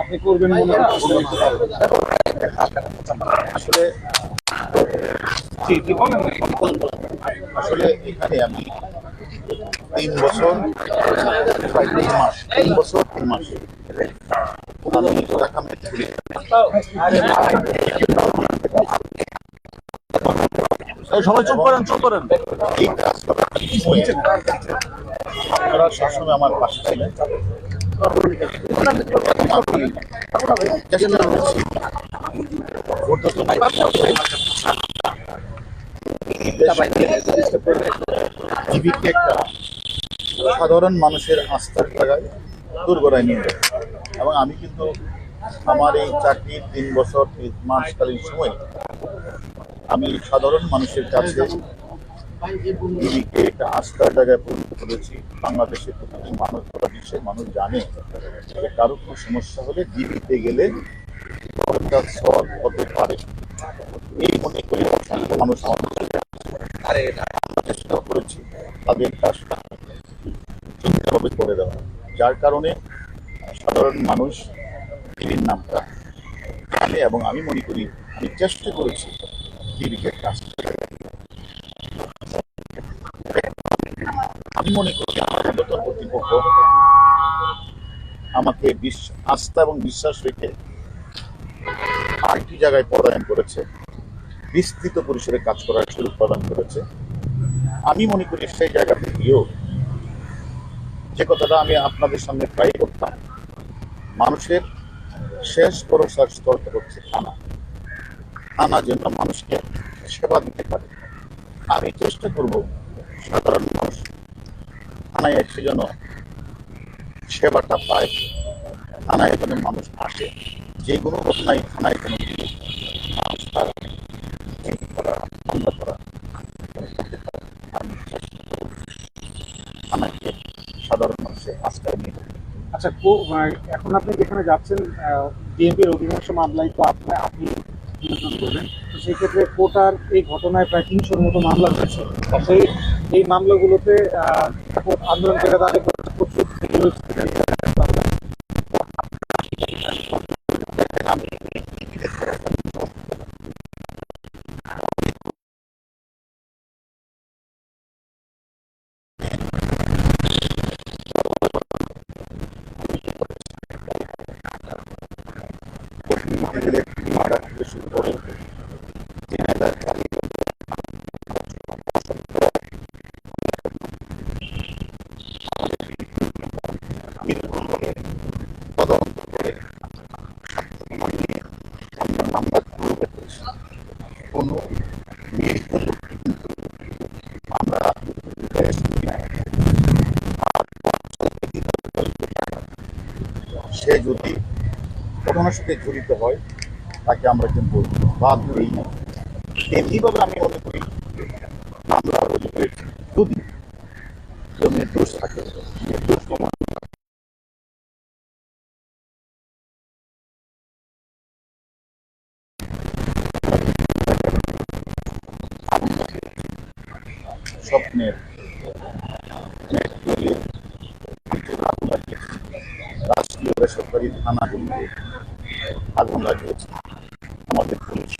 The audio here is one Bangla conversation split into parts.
আপনি করবেন মনে আসলে এখানে আমি তিন বছর তিন মাস তিন বছর তিন মাস আমি ঢাকা সবাই চুপ করেন চুপ করেন। আপনারা সবসময় আমার পাশে ছিলেন। একটা সাধারণ মানুষের আস্থার জায়গায় দুর্গরায় নিয়ে যায়। এবং আমি কিন্তু আমার এই চাকরির তিন বছর মাসকালীন সময় আমি সাধারণ মানুষের কাছে দিদিকে একটা আস্থার জায়গায় পরিণত করেছি। বাংলাদেশের প্রতিটি মানুষ গোটা বিশ্বের মানুষ জানে যে কারও কোনো সমস্যা হলে দিদিতে গেলে সৎ হতে পারে। এই মনে করি অসংখ্য মানুষ আমাদের আছে। আমরা চেষ্টা করেছি তাদের কাজটা করে দেওয়া। যার কারণে সাধারণ মানুষ দিদির নামটা জানে এবং আমি মনে করি, আমি চেষ্টা করেছি দিদিকে কাজটা আমি মনে করি কর্তৃপক্ষ আমাকে আস্থা এবং বিশ্বাস রেখে আরেকটি জায়গায় পদায়ন করেছে, বিস্তৃত পরিসরে কাজ করার সুযোগ প্রদান করেছে। আমি মনে করি সেই জায়গা থেকেও যে কথাটা আমি আপনাদের সামনে ট্রাই করতাম, মানুষের শেষ ভরসার স্তরটা হচ্ছে থানা থানা যেন মানুষকে সেবা দিতে পারে। আমি চেষ্টা করব সাধারণ মানুষ থানায় এসে যেন সেবাটা পায়, থানায় যেন মানুষ আসে, যে কোনো ঘটনায় থানায় যেন সাধারণ মানুষের নিয়ে আচ্ছা মানে এখন আপনি যেখানে যাচ্ছেন বিএনপির অধিকাংশ মামলায় তো আপনি আপনি নিয়ন্ত্রণ করবেন। তো সেই ক্ষেত্রে কোটার এই ঘটনায় প্রায় তিনশোর মতো মামলা রয়েছে সেই এই মামলাগুলোতে আন্দোলন করে তাদের থেকে শুরু করে সে যদি ঘটনার সাথে জড়িত হয়, তাকে আমরা কিন্তু বাদ দিই না। তেমনিভাবে আমি মনে করি, আমরা যদি থাকে স্বপ্নের নেটগুলি আগুন লাগিয়েছে বেসরকারি থানাগুলিতে আগুন লাগিয়েছে আমাদের পুলিশ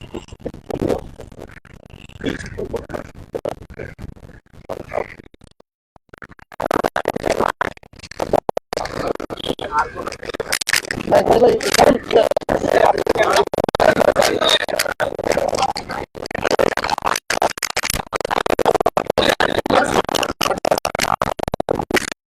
সকল